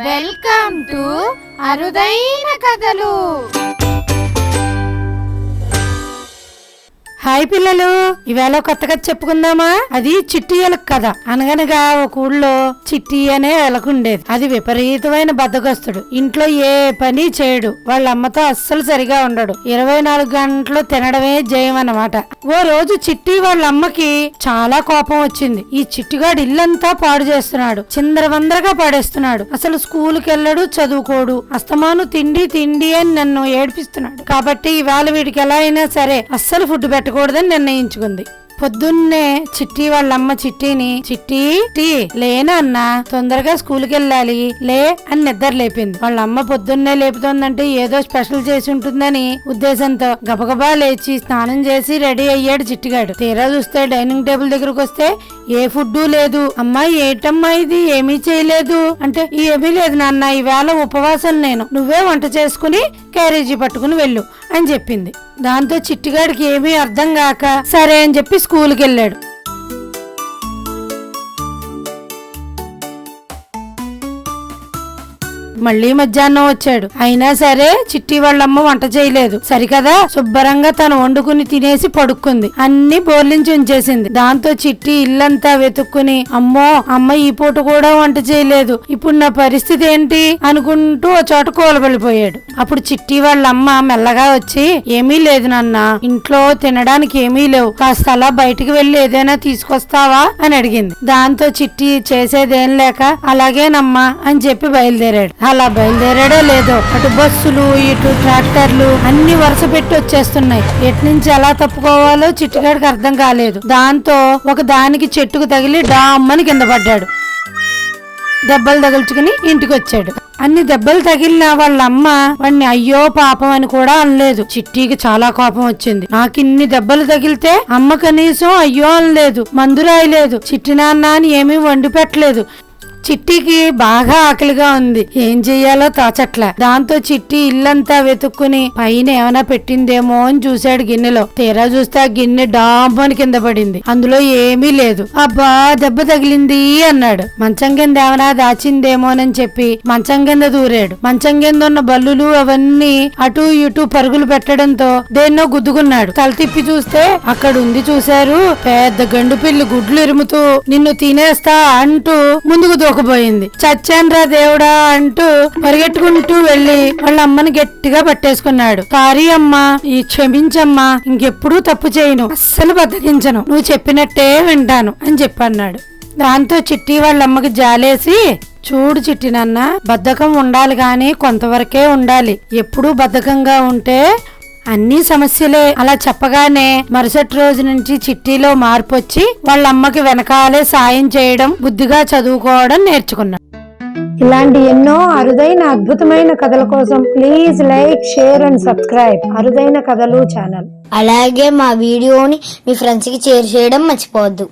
Welcome to అరుదైన కథలు hi పిల్లలు ఇవాళ కొత్తగా చెప్పుకుందామా? అది చిట్టి ఎలుక కథ. అనగనగా ఒక ఊళ్ళో చిట్టి అనే ఎలక ఉండేది. అది విపరీతమైన బద్దగస్తుడు ఇంట్లో ఏ పని చేయడు. వాళ్ళ అమ్మతో అస్సలు సరిగా ఉండడు. ఇరవై నాలుగు గంటలు తినడమే జయం అన్నమాట ఓ రోజు చిట్టి వాళ్ళ అమ్మకి చాలా కోపం వచ్చింది. ఈ చిట్టిగాడు ఇల్లంతా పాడు చేస్తున్నాడు. చిందరవందరగా పాడేస్తున్నాడు. అసలు స్కూల్కి వెళ్ళడు చదువుకోడు. అస్తమాను తిండి తిండి అని నన్ను ఏడిపిస్తున్నాడు. కాబట్టి ఇవాళ వీడికి ఎలా అయినా సరే అస్సలు ఫుడ్ ఉండకూడదని నిర్ణయించుకుంది. పొద్దున్నే చిట్టి వాళ్ళ అమ్మ చిట్టిని చిట్టి టీ లేనా అన్న తొందరగా స్కూల్కి వెళ్ళాలి లే అని నిద్ర లేపింది. వాళ్ళమ్మ పొద్దున్నే లేపుతోందంటే ఏదో స్పెషల్ చేసి ఉంటుందని ఉద్దేశంతో గబగబా లేచి స్నానం చేసి రెడీ అయ్యాడు చిట్టిగాడు. తీరా చూస్తే డైనింగ్ టేబుల్ దగ్గరకు వస్తే ఏ ఫుడ్ లేదు అమ్మా ఏటమ్మా ఇది ఏమీ చేయలేదు అంటే ఏమీ లేదు నాన్న ఈవేళ ఉపవాసం నేను నువ్వే వంట చేసుకుని క్యారేజీ పట్టుకుని వెళ్ళు అని చెప్పింది. దాంతో చిట్టిగాడికి ఏమీ అర్థం కాక సరే అని చెప్పి స్కూల్కి వెళ్ళాడు మళ్ళీ మధ్యాహ్నం వచ్చాడు. అయినా సరే చిట్టి వాళ్ళమ్మ వంట చేయలేదు. సరికదా? శుభ్రంగా తను వండుకుని తినేసి పడుకుంది. అన్ని బోర్లించి ఉంచేసింది. దాంతో చిట్టి ఇల్లంతా వెతుక్కుని అమ్మో అమ్మ ఈ పూట కూడా వంట చేయలేదు. ఇప్పుడు నా పరిస్థితి ఏంటి? అనుకుంటూ ఓ చోట కూలబడిపోయాడు అప్పుడు చిట్టి వాళ్ళ అమ్మ మెల్లగా వచ్చి ఏమీ లేదు నాన్న. ఇంట్లో తినడానికి ఏమీ లేవు. కాస్త అలా బయటికి వెళ్ళి ఏదైనా తీసుకొస్తావా? అని అడిగింది. దాంతో చిట్టి చేసేదేం లేక అలాగేనమ్మా అని చెప్పి బయలుదేరాడు. అలా బయలుదేరాడో లేదో అటు బస్సులు ఇటు ట్రాక్టర్లు అన్ని వరుస పెట్టి వచ్చేస్తున్నాయి. ఎటు నుంచి ఎలా తప్పుకోవాలో చిట్టుగాడికి అర్థం కాలేదు. దాంతో ఒక దానికి చెట్టుకు తగిలి డామ్మని కింద పడ్డాడు. దెబ్బలు తగులుచుకుని ఇంటికి వచ్చాడు అన్ని దెబ్బలు తగిలిన వాళ్ళ అమ్మ వాడిని అయ్యో పాపం అని కూడా అనలేదు. చిట్టికి చాలా కోపం వచ్చింది. నాకు ఇన్ని దెబ్బలు తగిలితే అమ్మ కనీసం అయ్యో అనలేదు. మందు రాయలేదు. చిట్టి నాన్న అని ఏమీ వండి పెట్టలేదు. చిట్టికి బాగా ఆకలిగా ఉంది. ఏం చెయ్యాలో తోచట్ల. దాంతో చిట్టి ఇల్లంతా వెతుక్కుని పైన ఏమైనా పెట్టిందేమో అని చూశాడు గిన్నెలో. తీరా చూస్తే ఆ గిన్నె డాంబని కింద పడింది. అందులో ఏమీ లేదు. అబ్బా దెబ్బ తగిలింది అన్నాడు. మంచం కింద ఏమైనా దాచిందేమోనని చెప్పి మంచం కింద దూరాడు. మంచం కింద ఉన్న బల్లులు అవన్నీ అటు ఇటు పరుగులు పెట్టడంతో దేన్నో గుద్దుకున్నాడు. తల తిప్పి చూస్తే అక్కడ ఉంది చూశారు. పెద్ద గండు పిల్లి గుడ్లు ఇరుముతూ నిన్ను తినేస్తా అంటూ ముందుకు దూకపోయింది చచ్చాన్రా దేవుడా అంటూ పరిగెట్టుకుంటూ వెళ్ళి వాళ్ళ అమ్మని గట్టిగా పట్టేసుకున్నాడు. సారీ అమ్మా ఈ క్షమించమ్మా ఇంకెప్పుడూ తప్పు చేయను అస్సలు బద్దకించను నువ్వు చెప్పినట్టే వింటాను అని చెప్పన్నాడు. దాంతో చిట్టి వాళ్ళ అమ్మకి జాలేసి చూడు చిట్టి నాన్న బద్ధకం ఉండాలి కానీ కొంతవరకే ఉండాలి. ఎప్పుడూ బద్ధకంగా ఉంటే అన్ని సమస్యలే అలా చెప్పగానే మరుసటి రోజు నుంచి చిట్టిలో మార్పు వచ్చి వాళ్ళ అమ్మకి వెనకాలే సాయం చేయడం బుద్ధిగా చదువుకోవడం నేర్చుకున్నాడు ఇలాంటి ఎన్నో అరుదైన అద్భుతమైన కథల కోసం please like share and subscribe అరుదైన కథలు ఛానల్. అలాగే మా వీడియోని మీ ఫ్రెండ్స్కి షేర్ చేయడం మర్చిపోవద్దు.